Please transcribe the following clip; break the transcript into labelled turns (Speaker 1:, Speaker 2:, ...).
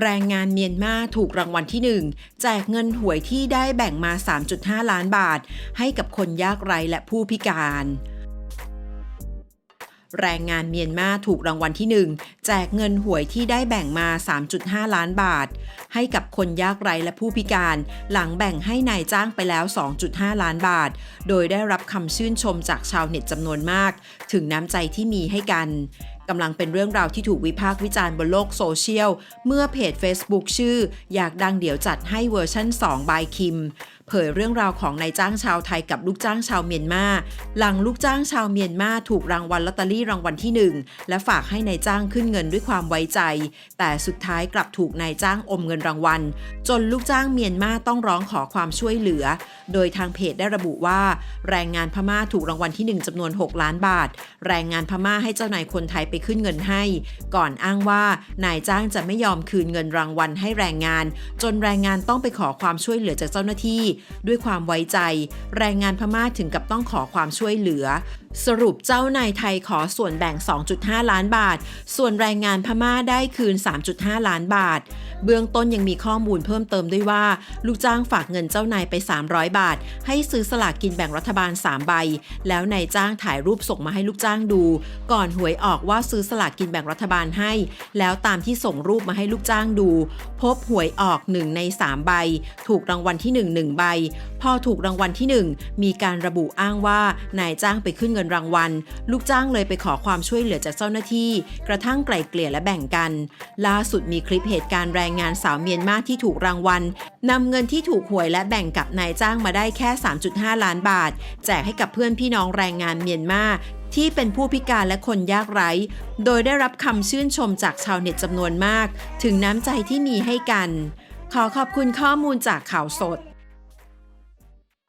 Speaker 1: แรงงานเมียนมาถูกรางวัลที่ 1 แจกเงินหวยที่ได้แบ่งมา 3.5 ล้านบาท ให้กับคนยากไร้และผู้พิการแรงงานเมียนมาถูกรางวัลที่ 1 แจกเงินหวยที่ได้แบ่งมา 3.5 ล้านบาท ให้กับคนยากไร้และผู้พิการ หลังแบ่งให้นายจ้างไปแล้ว 2.5 ล้านบาท โดยได้รับคำชื่นชมจากชาวเน็ตจำนวนมาก ถึงน้ำใจที่มีให้กัน กำลังเป็นเรื่องราวที่ถูกวิพากษ์วิจารณ์บนโลกโซเชียล เมื่อเพจ Facebook ชื่อ อยากดังเดี๋ยวจัดให้เวอร์ชั่น2บายคิมเผยเรื่องราวของนายจ้างชาวไทยกับลูกจ้างชาวเมียนมา หลังลูกจ้างชาวเมียนมาถูกรางวัลลอตเตอรี่รางวัลที่ 1 และฝากให้นายจ้างขึ้นเงินด้วยความไว้ใจ แต่สุดท้ายกลับถูกนายจ้างอมเงินรางวัล จนลูกจ้างเมียนมาต้องร้องขอความช่วยเหลือ โดยทางเพจได้ระบุว่า แรงงานพม่าถูกรางวัลที่ 1จำนวน 6 ล้านบาท แรงงานพม่าให้เจ้านายคนไทยไปขึ้นเงินให้ ก่อนอ้างว่านายจ้างจะไม่ยอมคืนเงินรางวัลให้แรงงาน จนแรงงานต้องไปขอความช่วยเหลือจากเจ้าหน้าที่ ด้วยความไว้ใจ แรงงานพม่าถึงกับต้องขอความช่วยเหลือ สรุปเจ้านายไทยขอส่วนแบ่ง 2.5 ล้านบาท ส่วนแรงงานพม่าได้คืน 3.5 ล้านบาท เบื้องต้นยังมีข้อมูลเพิ่มเติมด้วยว่า ลูกจ้างฝากเงินเจ้านายไป 300 บาท ให้ซื้อสลากกินแบ่งรัฐบาล 3 ใบ แล้วนายจ้างถ่ายรูปส่งมาให้ลูกจ้างดู ก่อนหวยออกว่าซื้อสลากกินแบ่งรัฐบาลให้ แล้วตามที่ส่งรูปมาให้ลูกจ้างดู พบหวยออก1ใน3ใบ ถูกรางวัลที่1 1ใบ พอถูกรางวัลที่ 1 มีการระบุอ้างว่านายจ้างไปขึ้นเงินรางวัล ลูกจ้างเลยไปขอความช่วยเหลือจากเจ้าหน้าที่ กระทั่งไกล่เกลี่ยและแบ่งกัน ล่าสุดมีคลิปเหตุการณ์แรงงานสาวเมียนมาที่ถูกรางวัลนำเงินที่ถูกหวยและแบ่งกับนายจ้างมาได้แค่ 3.5 ล้านบาท แจกให้กับเพื่อนพี่น้องแรงงานเมียนมาที่เป็นผู้พิการและคนยากไร้ โดยได้รับคำชื่นชมจากชาวเน็ตจำนวนมาก ถึงน้ำใจที่มีให้กัน ขอขอบคุณข้อมูลจากข่าวสด